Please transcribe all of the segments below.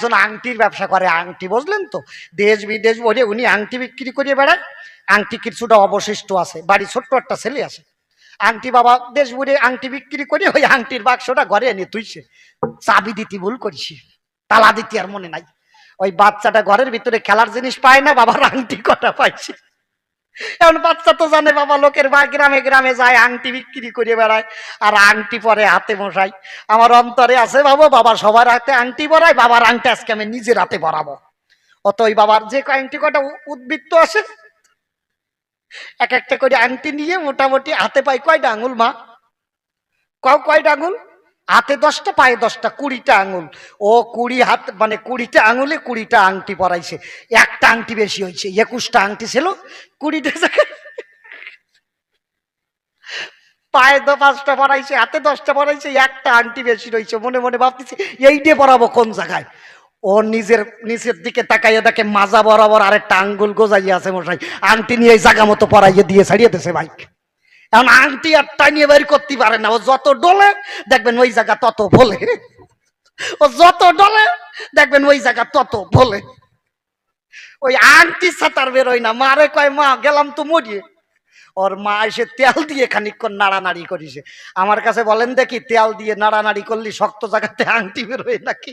একজন আংটির ব্যবসা করে, আংটি, বুঝলেন তো? দেশ বিদেশ বলে উনি আংটি বিক্রি করে বেড়ায়। আংটি কিছুটা অবশিষ্ট আছে, বাড়ি ছোট্ট একটা ছেলে আছে। আংটি বাবা দেশ বুড়ে আংটি বিক্রি করে ওই আংটির বাক্সটা ঘরে এনে তুইছে চাবি দিতে, ভুল করিস। তালা দিতে আর মনে নাই। ওই বাচ্চাটা ঘরের ভিতরে খেলার জিনিস পায় না, বাবার আংটি কটা পাইছে। এখন বাচ্চা তো জানে বাবা, লোকের বা গ্রামে গ্রামে যায়, আংটি বিক্রি করে বেড়ায়, আর আংটি পরে হাতে মশাই আমার অন্তরে আছে বাবা বাবা সবার হাতে আংটি পরায়, বাবার আংটি আজকে আমি নিজের হাতে পরাবো। অত ওই বাবার যে আংটি কটা উদ্বৃত্ত আছে। এক একটা করে আংটি নিয়ে মোটামুটি হাতে পাই কয়টা আঙুল, মা? কও কয়টা আঙুল? হাতে দশটা, পায়ে দশটা, কুড়িটা আঙুল। ও কুড়ি হাত মানে কুড়িটা আঙুলে কুড়িটা আংটি পরাইছে। একটা আংটি বেশি হয়েছে, একুশটা আংটি ছিল, কুড়িটা পায়ে তো পাঁচটা পরাইছে, হাতে দশটা পরাইছে, একটা আংটি বেশি রয়েছে মনে মনে ভাবতেছি, এইটে পরাবো কোন জায়গায়? ও নিজের নিচের দিকে তাকাইয়ে দেখে মাজা বরাবর আরেকটা আঙ্গুল গোজাইয়া আছে মশাই। আংটি নিয়ে জায়গা মতো পরাইয়ে দিয়ে ছাড়িয়ে দিয়েছে বাইক। এখন আংটি আর টানিয়ে বের করতে পারে না। ও যত ডলে, দেখবেন ওই জায়গা তত ভোলে। ও যত ডলে, দেখবেন ওই জায়গা তত ভোলে। ওই আংটি সাঁতার বেরোয় না। মারে কয়, মা, গেলাম তো মরিয়ে। ওর মা এসে তেল দিয়ে খানিকক্ষণ নাড়ানাড়ি করিছে। আমার কাছে বলেন দেখি, তেল দিয়ে নাড়ানাড়ি করলি শক্ত জায়গাতে আংটি বেরোয় নাকি?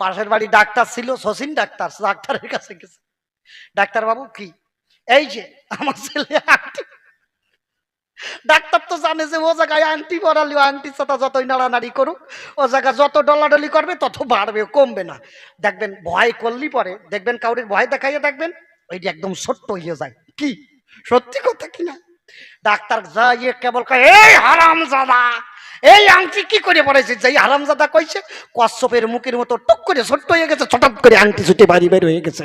পাশের বাড়ি ডাক্তার ছিল শচীন ডাক্তার, ডাক্তারের কাছে গেছে। ডাক্তার বাবু কি? এই যে, আমার ছেলে আংটি ডাক্তার তো জানে যে ও জায়গায় আংটি পরালি আংটির সাথে যতই নাড়ানাড়ি করুক, ও জায়গা যত ডলাডলি করবে তত বাড়বে কমবে না। দেখবেন ভয় করলি পরে, দেখবেন কাউরির ভয় দেখাইয়ে দেখবেন, ওইটি একদম ছোট্ট হয়ে যায়। কি? সত্যি কথা কিনা ডাক্তার যাইয়ে কেবল এই হারাম জাদা এই আংটি কি করে পড়েছে যেই হারাম জাদা কইছে, কচ্ছপের মুখের মতো টুক করে ছোট্ট হয়ে গেছে ছটক করে আংটি ছুটে বাড়ি বের হয়ে গেছে।